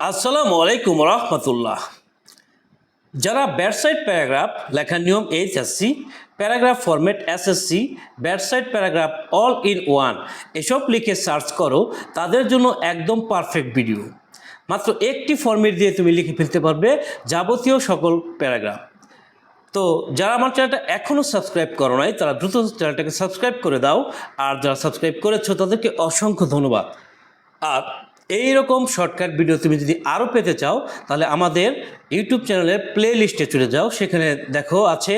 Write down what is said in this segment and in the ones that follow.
আসসালামু আলাইকুম রহমতুল্লাহ। যারা ব্যাটসাইড প্যারাগ্রাফ লেখার নিয়ম এইচএসসি, প্যারাগ্রাফ ফরম্যাট এসএসসি ব্যাটসাইড প্যারাগ্রাফ অল ইন ওয়ান, এসব লিখে সার্চ করো, তাদের জন্য একদম পারফেক্ট ভিডিও। মাত্র একটি ফর্মেট দিয়ে তুমি লিখে ফেলতে পারবে যাবতীয় সকল প্যারাগ্রাফ। তো যারা আমার চ্যানেলটা এখনও সাবস্ক্রাইব করো নাই, তারা দ্রুত চ্যানেলটাকে সাবস্ক্রাইব করে দাও, আর যারা সাবস্ক্রাইব করেছ তাদেরকে অসংখ্য ধন্যবাদ। আর এই রকম শর্টকাট ভিডিও তুমি যদি আরও পেতে চাও, তাহলে আমাদের ইউটিউব চ্যানেলের প্লে লিস্টে চলে যাও। সেখানে দেখো আছে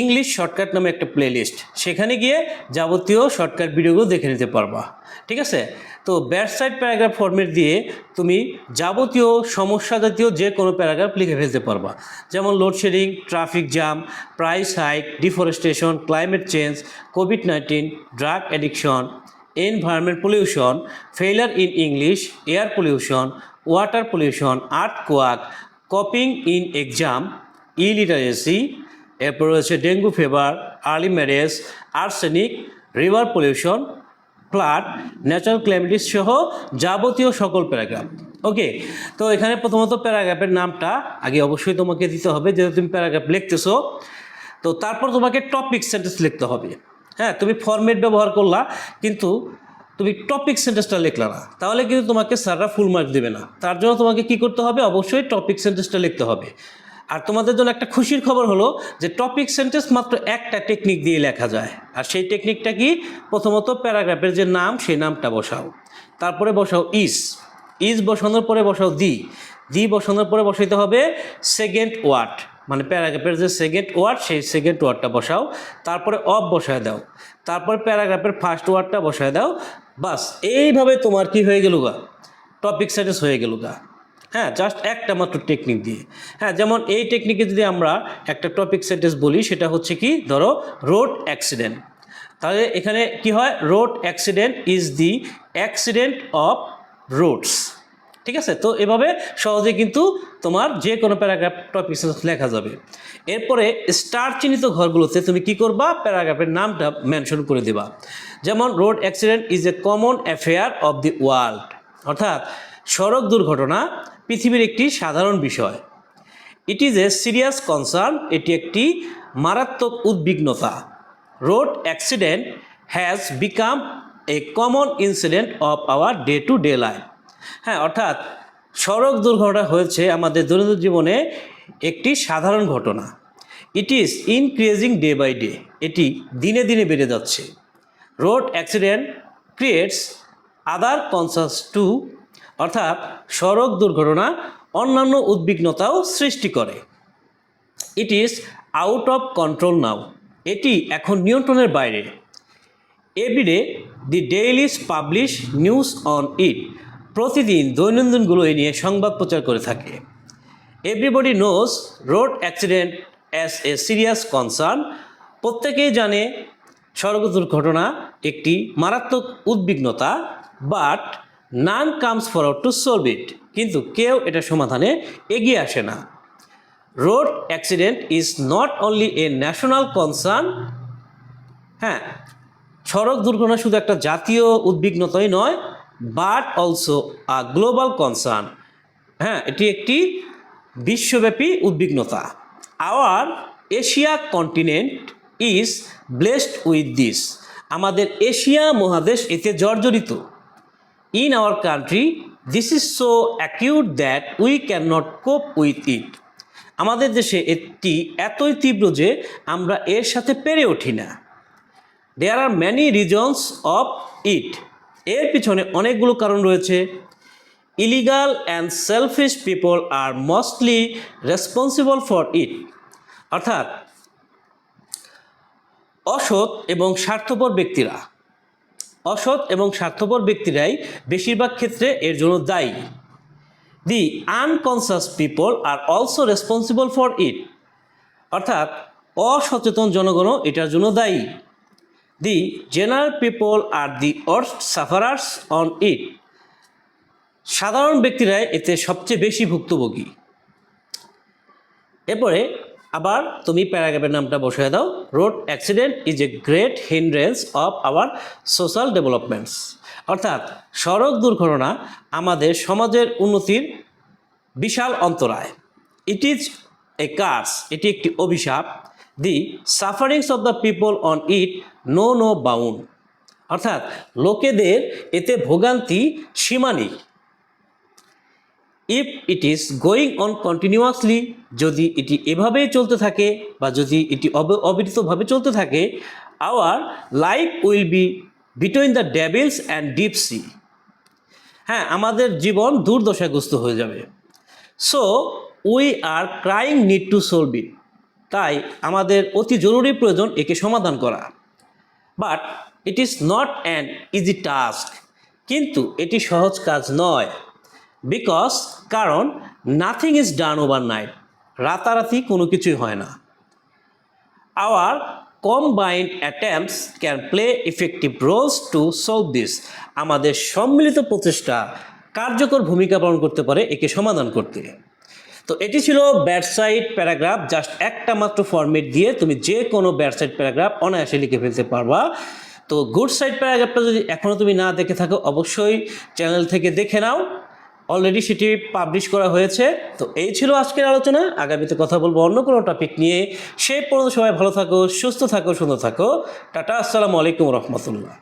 ইংলিশ শর্টকাট নামে একটা প্লে লিস্ট সেখানে গিয়ে যাবতীয় শর্টকাট ভিডিওগুলো দেখে নিতে পারবা। ঠিক আছে? তো ব্যাটসাইড প্যারাগ্রাফ ফর্মেট দিয়ে তুমি যাবতীয় সমস্যা জাতীয় যে কোনো প্যারাগ্রাফ লিখে ফেলতে পারবা। যেমন load shedding traffic jam price hike deforestation climate change covid nineteen drug addiction environment in English air pollution water pollution earthquake coping in exam E illiteracy, এরপর রয়েছে dengue fever early marriage arsenic river pollution flood natural calamities সহ যাবতীয় সকল paragraph ওকে তো এখানে প্রথমত প্যারাগ্রাফের নামটা আগে অবশ্যই তোমাকে দিতে হবে যেহেতু তুমি প্যারাগ্রাফ লিখতেছো। তো তারপর তোমাকে টপিক সেন্টেন্স লিখতে হবে। হ্যাঁ তুমি ফরম্যাট ব্যবহার করলা, কিন্তু তুমি টপিক সেন্টেন্সটা লিখলা না। তাহলে কিন্তু তোমাকে স্যাররা ফুল মার্ক দেবে না। তার জন্য তোমাকে কি করতে হবে? অবশ্যই টপিক সেন্টেন্সটা লিখতে হবে। আর তোমাদের জন্য একটা খুশির খবর হলো যে টপিক সেন্টেন্স মাত্র একটা টেকনিক দিয়ে লেখা যায়। আর সেই টেকনিকটা কি? প্রথমত প্যারাগ্রাফের যে নাম, সেই নামটা বসাও। তারপরে বসাও ইস ইজ বসানোর পরে বসাও দি দি বসানোর পরে বসাইতে হবে সেকেন্ড ওয়ার্ড মানে প্যারাগ্রাফের যে সেকেন্ড ওয়ার্ড সেই সেকেন্ড ওয়ার্ডটা বসাও, তারপরে অফ বসায় দাও, তারপর প্যারাগ্রাফের ফার্স্ট ওয়ার্ডটা বসায় দাও, বাস, এইভাবে তোমার কি হয়ে গেল গা? টপিক সেন্টেন্স হয়ে গেল গা। হ্যাঁ জাস্ট একটা মাত্র টেকনিক দিয়ে। হ্যাঁ যেমন এই টেকনিকে যদি আমরা একটা টপিক সেন্টেন্স বলি, সেটা হচ্ছে কি, ধরো রোড অ্যাক্সিডেন্ট তাহলে এখানে কি হয়? Road accident is the accident of roads ঠিক আছে? তো এভাবে সহজে কিন্তু তোমার যে কোনো প্যারাগ্রাফ টপিক লেখা যাবে। এরপরে স্টার চিহ্নিত ঘরগুলোতে তুমি কি করবা? প্যারাগ্রাফের নামটা মেনশন করে দেবা। যেমন road accident is a common affair of the world অর্থাৎ, সড়ক দুর্ঘটনা পৃথিবীর একটি সাধারণ বিষয়। It is a serious concern এটি একটি মারাত্মক উদ্বিগ্নতা। Road accident has become a common incident of our day to day life হ্যাঁ অর্থাৎ সড়ক দুর্ঘটনা হয়েছে আমাদের দৈনন্দিন জীবনে একটি সাধারণ ঘটনা। It is increasing day by day এটি দিনে দিনে বেড়ে যাচ্ছে। Road accident creates other concerns too অর্থাৎ সড়ক দুর্ঘটনা অন্যান্য উদ্বিগ্নতাও সৃষ্টি করে। It is out of control now এটি এখন নিয়ন্ত্রণের বাইরে। Everyday the dailies publish news on it প্রতিদিন দৈনন্দিনগুলো এ নিয়ে সংবাদ প্রচার করে থাকে। Everybody knows road accident as a serious concern প্রত্যেকেই জানে সড়ক দুর্ঘটনা একটি মারাত্মক উদ্বিগ্নতা but none comes forward to solve it কিন্তু কেউ এটা সমাধানে এগিয়ে আসে না। Road accident is not only a national concern হ্যাঁ সড়ক দুর্ঘটনা শুধু একটা জাতীয় উদ্বিগ্নতাই নয় but also a global concern হ্যাঁ এটি একটি বিশ্বব্যাপী উদ্বিগ্নতা। Our Asia continent is blessed with this আমাদের এশিয়া মহাদেশ এতে জর্জরিত। In our country this is so acute that we can not cope with it আমাদের দেশে এটি এতই তীব্র যে আমরা এর সাথে পেরে উঠি না। There are many reasons of it এর পিছনে অনেকগুলো কারণ রয়েছে। Illegal and selfish people are mostly responsible for it অর্থাৎ, অসৎ এবং স্বার্থপর ব্যক্তিরা। অসৎ এবং স্বার্থপর ব্যক্তিরাই বেশিরভাগ ক্ষেত্রে এর জন্য দায়ী। The unconscious people are also responsible for it অর্থাৎ, অসচেতন জনগণও এটার জন্য দায়ী। The general people are the worst sufferers on it সাধারণ ব্যক্তিরাই এতে সবচেয়ে বেশি ভুক্তভোগী। এরপরে আবার তুমি প্যারাগ্রাফের নামটা বসিয়ে দাও। Road accident is a great hindrance of our social developments অর্থাৎ সড়ক দুর্ঘটনা আমাদের সমাজের উন্নতির বিশাল অন্তরায়। ইট ইজ এ কার্স এটি একটি অভিশাপ। The sufferings of the people on it no no bound অর্থাৎ লোকেদের এতে ভোগান্তি সীমা নেই। If it is going on continuously যদি এটি এভাবেই চলতে থাকে বা যদি এটি অব- অবিরতভাবে চলতে থাকে our life will be between the devils and deep sea হ্যাঁ আমাদের জীবন দুর্দশাগ্রস্ত হয়ে যাবে। So we are crying need to solve it তাই আমাদের অতি জরুরি প্রয়োজন একে সমাধান করা। But it is not an easy task কিন্তু এটি সহজ কাজ নয়। বিকজ কারণ nothing is done overnight রাতারাতি কোনো কিছুই হয় না। Our combined attempts can play effective roles to solve this আমাদের সম্মিলিত প্রচেষ্টা কার্যকর ভূমিকা পালন করতে পারে একে সমাধান করতে। তো এটি ছিল ব্যাটসাইড প্যারাগ্রাফ, জাস্ট একটা মাত্র ফর্মেট দিয়ে তুমি যে কোনো ব্যাটসাইড প্যারাগ্রাফ অনায়াসে লিখে ফেলতে পারবা। তো গুড সাইড প্যারাগ্রাফটা যদি এখনও তুমি না দেখে থাকো, অবশ্যই চ্যানেল থেকে দেখে নাও। অলরেডি সেটি পাবলিশ করা হয়েছে। তো এই ছিল আজকের আলোচনা। আগামীতে কথা বলব অন্য কোনো টপিক নিয়ে। সেই পর্যন্ত সবাই ভালো থাকো, সুস্থ থাকো, সুন্দর থাকো। টাটা, আসসালামু আলাইকুম রহমতুল্লাহ।